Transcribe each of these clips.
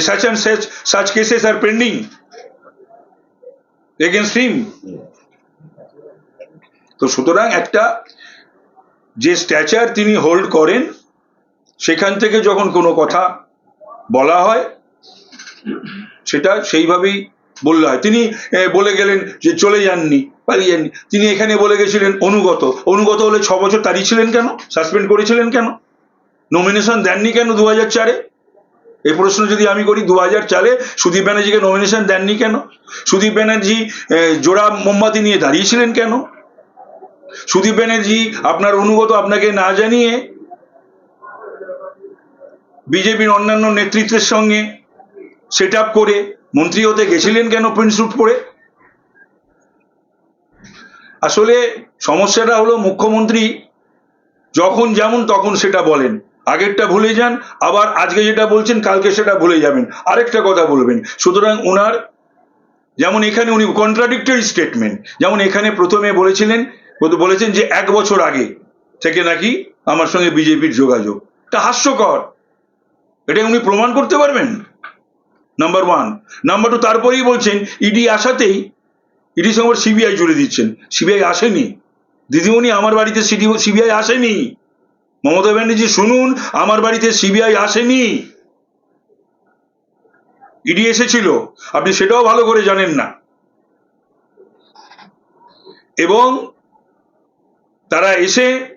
such and such such cases are pending. Against him তো সুতরাং একটা যে স্ট্যাচার তিনি হোল্ড করেন, সেখান থেকে যখন কোনো কথা বলা হয়, সেটা সেইভাবেই বললে হয়। তিনি বলে গেলেন যে চলে যাননি, পালিয়ে যাননি। তিনি এখানে বলে গেছিলেন অনুগত। অনুগত হলে ছ বছর তাড়িয়ে ছিলেন কেন? সাসপেন্ড করেছিলেন কেন? নমিনেশন দেননি কেন দু হাজার চারে? এই প্রশ্ন যদি আমি করি দু হাজার চারে সুদীপ ব্যানার্জিকে নমিনেশন দেননি কেন? সুদীপ ব্যানার্জি জোড়া মোমবাতি নিয়ে দাঁড়িয়েছিলেন কেন? সুদীপ ব্যানার্জি, আপনার অনুগত আপনাকে না জানিয়ে বিজেপির অন্যান্য নেতৃত্বের সঙ্গে সেট আপ করে মন্ত্রী হতে গেছিলেন কেন প্রিন্ট স্যুট পরে আসলে সমস্যাটা হলো মুখ্যমন্ত্রী যখন যেমন তখন সেটা বলেন। আগেরটা ভুলে যান, আবার আজকে যেটা বলছেন, কালকে সেটা ভুলে যাবেন। আরেকটা কথা বলবেন, সুতরাং ওনার যেমন এখানে উনি কন্ট্রাডিক্টরি স্টেটমেন্ট যেমন এখানে প্রথমে বলেছিলেন, বলেছেন যে এক বছর আগে থেকে নাকি আমার সঙ্গে বিজেপির যোগাযোগ। তা হাস্যকর। এটা উনি প্রমাণ করতে পারবেন? নাম্বার ওয়ান নাম্বার টু তারপরেই বলছেন, ইডি আসাতেই, ইডি সঙ্গে সিবিআই জুড়ে দিচ্ছেন। সিবিআই আসেনি। দিদিমণি আমার বাড়িতে সিডি সিবিআই আসেনি। মমতা ব্যানার্জি শুনুন, আমার বাড়িতে সিবিআই আসেনি। ইডি এসেছিল, আপনি সেটাও ভালো করে জানেন না। এবং তারা এসে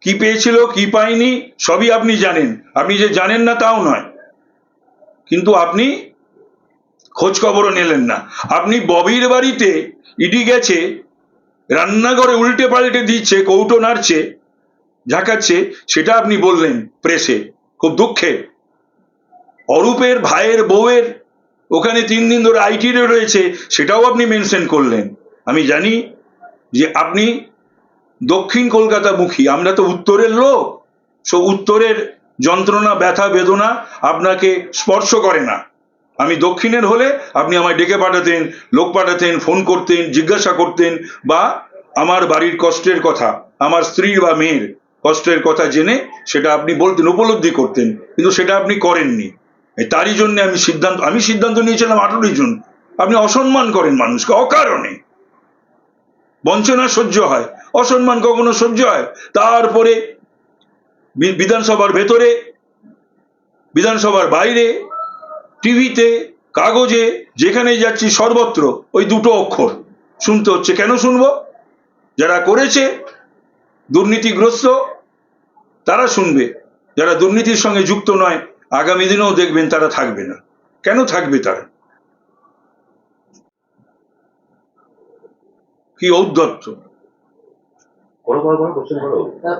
কি পেয়েছিল, কি পায়নি, সবই আপনি জানেন। আপনি যে জানেন না, তাও নয়। কিন্তু আপনি খোঁজ খবরও নিলেন না। আপনি ববির বাড়িতে ইডি গেছে, রান্নাঘরে উল্টে পাল্টে দিচ্ছে, কৌটো নাড়ছে ঝাঁকাচ্ছে সেটা আপনি বললেন প্রেসে, খুব দুঃখে। অরূপের ভাইয়ের বউয়ের ওখানে তিন দিন ধরে আইটিরে রয়েছে, সেটাও আপনি মেনশন করলেন। আমি জানি যে আপনি দক্ষিণ কলকাতা মুখী আমরা তো উত্তরের লোক। সো উত্তরের যন্ত্রণা, ব্যথা, বেদনা আপনাকে স্পর্শ করে না। আমি দক্ষিণের হলে আপনি আমায় ডেকে পাঠাতেন, লোক পাঠাতেন, ফোন করতেন, জিজ্ঞাসা করতেন, বা আমার বাড়ির কষ্টের কথা, আমার স্ত্রীর বা মেয়ের। কষ্টের কথা জেনে সেটা আপনি বলতেন, উপলব্ধি করতেন, কিন্তু সেটা আপনি করেননি। তারই জন্য আমি সিদ্ধান্ত আমি সিদ্ধান্ত নিয়েছিলাম আঠেরোই জুন। আপনি অসম্মান করেন মানুষকে, অকারণে। বঞ্চনা সহ্য হয়। অসম্মান কখনো সহ্য হয়। তারপরে বিধানসভার ভেতরে, বিধানসভার বাইরে, টিভিতে, কাগজে যেখানে যাচ্ছি সর্বত্র, ওই দুটো অক্ষর। শুনতে হচ্ছে, কেন শুনব? যারা করেছে, দুর্নীতিগ্রস্ত তারা শুনবে। যারা দুর্নীতির সঙ্গে যুক্ত নয় আগামী দিনেও দেখবেন তারা থাকবে না। কেন থাকবে তারা? কি ঔদ্ধত্য?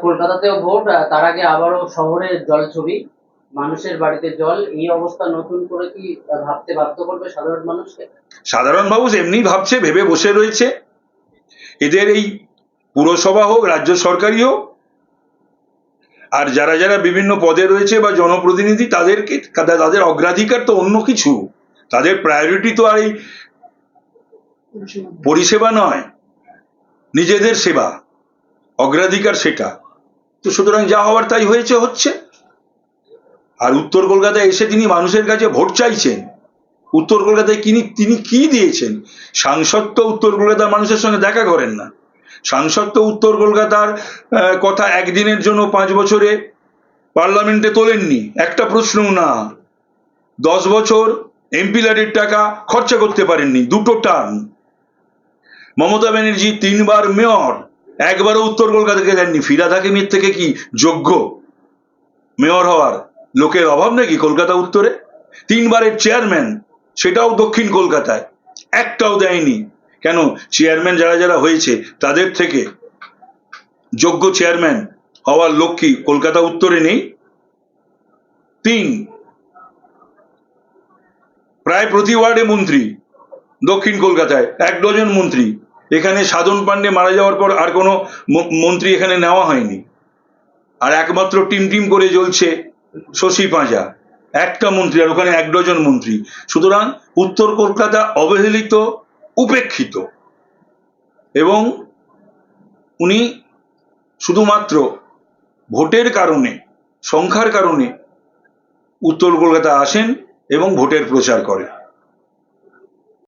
কলকাতাতেও ভোট তার আগে আবারও শহরে জল ছবি। মানুষের বাড়িতে জল এই অবস্থা নতুন করে কি ভাবতে বাধ্য করবে সাধারণ মানুষকে? সাধারণ মানুষ এমনি ভাবছে ভেবে বসে রয়েছে। এদের এই পুরসভা হোক রাজ্য সরকারি হোক আর যারা যারা বিভিন্ন পদে রয়েছে বা জনপ্রতিনিধি, তাদেরকে তাদের অগ্রাধিকার তো অন্য কিছু। তাদের প্রায়োরিটি তো আর এই পরিষেবা নয়, নিজেদের সেবা। অগ্রাধিকার সেটা। তো সুতরাং যা হওয়ার তাই হয়েছে, হচ্ছে। আর উত্তর কলকাতায় এসে তিনি মানুষের কাছে ভোট চাইছেন। উত্তর কলকাতায় তিনি তিনি কি দিয়েছেন? সাংসদ তো উত্তর কলকাতার মানুষের সঙ্গে দেখা করেন না। সাংসদ তো উত্তর কলকাতার কথা একদিনের জন্য পাঁচ বছরে পার্লামেন্টে তোলেননি। একটা প্রশ্নও না। দশ বছর এমপি ল্যাডের টাকা খরচা করতে পারেননি। দুটো টার্ম মমতা ব্যানার্জি তিনবার মেয়র, একবারও উত্তর কলকাতাকে দেননি ফিরাদ হাকিমের থেকে কি যোগ্য মেয়র হওয়ার লোকের অভাব নাকি কলকাতা উত্তরে? তিনবারের চেয়ারম্যান, সেটাও দক্ষিণ কলকাতায়, একটাও দেয়নি। কেন? চেয়ারম্যান যারা যারা হয়েছে, তাদের থেকে যোগ্য চেয়ারম্যান হওয়ার লোক কি কলকাতা উত্তরে নেই। তিন, প্রায় প্রতি ওয়ার্ডে মন্ত্রী দক্ষিণ কলকাতায়, এক ডজন মন্ত্রী। এখানে সাধন পাণ্ডে মারা যাওয়ার পর আর কোনো মন্ত্রী এখানে নেওয়া হয়নি। আর একমাত্র টিম টিম করে জ্বলছে শশী পাঁজা। একটা মন্ত্রী, আর ওখানে এক ডজন মন্ত্রী। সুতরাং উত্তর কলকাতা অবহেলিত উপেক্ষিত। এবং উনি শুধুমাত্র ভোটের কারণে, সংখ্যার কারণে উত্তর কলকাতা আসেন এবং ভোটের প্রচার করে